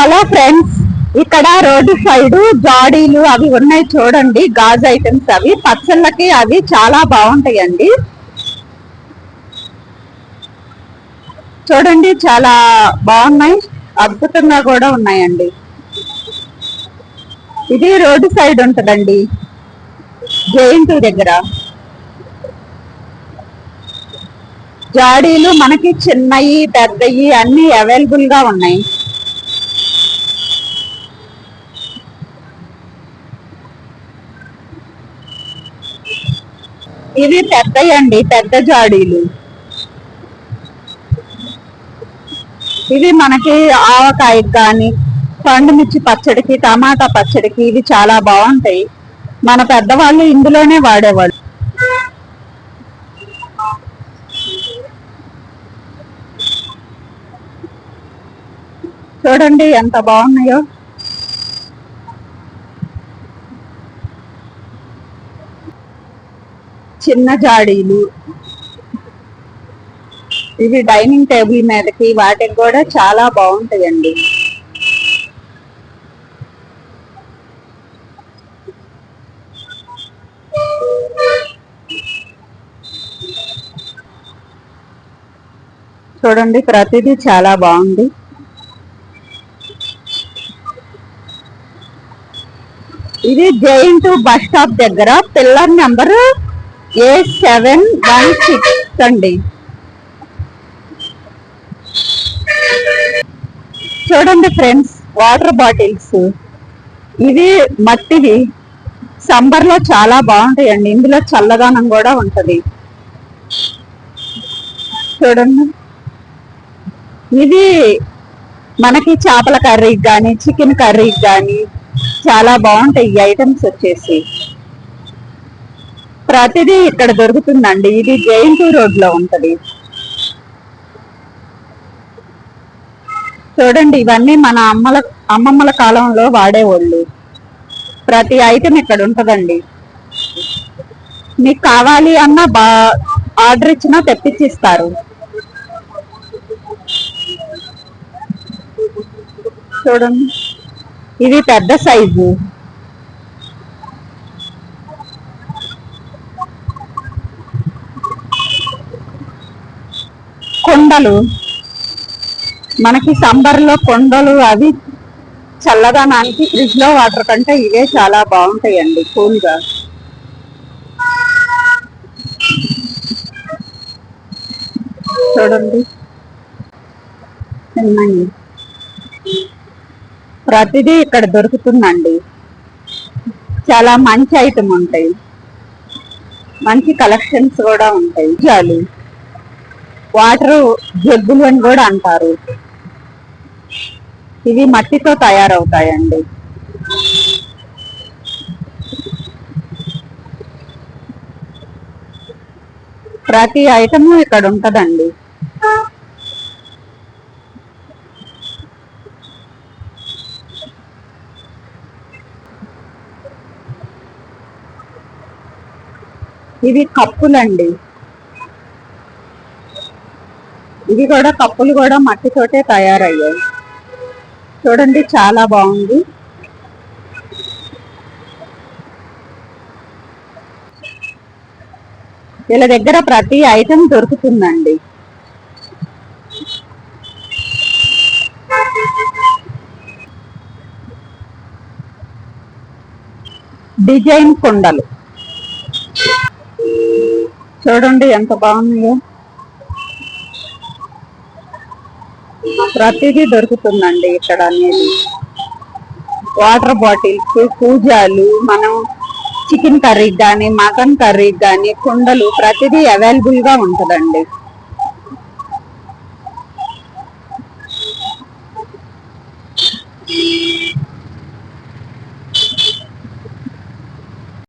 Hello friends ఇక్కడ road side జాడీలు అవి ఉన్నాయి చూడండి గాజు ఐటమ్స్ అవి. పచ్చళ్ళకి అవి చాలా బాగుంటాయండి. చూడండి చాలా బాగున్నాయి అద్భుతంగా కూడా ఉన్నాయండి. ఇది రోడ్డు సైడ్ ఉంటుందండి జయంతి దగ్గర. జాడీలు మనకి చిన్నవి పెద్దవి అన్ని అవైలబుల్గా ఉన్నాయి. ఇవి పెద్దయండి పెద్ద జాడీలు. ఇవి మనకి ఆవకాయకి కానీ పండుమిర్చి పచ్చడికి టమాటా పచ్చడికి ఇవి చాలా బాగుంటాయి. మన పెద్దవాళ్ళు ఇందులోనే వాడేవాళ్ళు. చూడండి ఎంత బాగున్నాయో. చిన్న జాడీలు. ఇవి డైనింగ్ టేబుల్ మీదకి వాటికి కూడా చాలా బాగుంటాయండి. చూడండి ప్రతిదీ చాలా బాగుంది. ఇది జైంట్ బస్ స్టాప్ దగ్గర pillar number A seven one six అండి చూడండి ఫ్రెండ్స్ వాటర్ బాటిల్స్. ఇవి మట్టివి సంబర్లో చాలా బాగుంటాయండి. ఇందులో చల్లదనం కూడా ఉంటది. చూడండి. ఇది మనకి చేపల కర్రీకి కానీ చికెన్ కర్రీకి కానీ చాలా బాగుంటాయి ఈ ఐటమ్స్ వచ్చేసి. ప్రతిదీ ఇక్కడ దొరుకుతుందండి. ఇది జయంతి రోడ్లో ఉంటది. చూడండి ఇవన్నీ మన అమ్మల అమ్మమ్మల కాలంలో వాడేవాళ్ళు. ప్రతి ఐటమ్ ఇక్కడ ఉంటదండి. మీకు కావాలి అన్న బా ఆర్డర్ ఇచ్చినా తెప్పించిస్తారు. చూడండి. ఇది పెద్ద సైజు. కొండలు. మనకి సంబర్లో కొండలు అవి చల్లదనానికి ఫ్రిడ్జ్లో వాటర్ కంటే ఇవే చాలా బాగుంటాయండి కూల్గా. చూడండి. ప్రతిదీ ఇక్కడ దొరుకుతుందండి. చాలా మంచి ఐటమ్ ఉంటాయి. మంచి కలెక్షన్స్ కూడా ఉంటాయి. చాలు వాటర్ జగ్గులు అని కూడా అంటారు. ఇవి మట్టితో తయారవుతాయండి. ప్రతి ఐటము ఇక్కడ ఉంటదండి. ఇవి కప్పులండి. ఇవి కూడా కప్పులు కూడా మట్టితోటే తయారయ్యాయి. చూడండి చాలా బాగుంది. వీళ్ళ దగ్గర ప్రతి ఐటెం దొరుకుతుందండి. డిజైన్ కుండలు. చూడండి ఎంత బాగున్నాయో. ప్రతిదీ దొరుకుతుందండి ఇక్కడ అనేది. వాటర్ బాటిల్స్ పూజాలు మనం చికెన్ కర్రీకి కానీ మటన్ కర్రీకి కానీ కుండలు ప్రతిదీ అవైలబుల్గా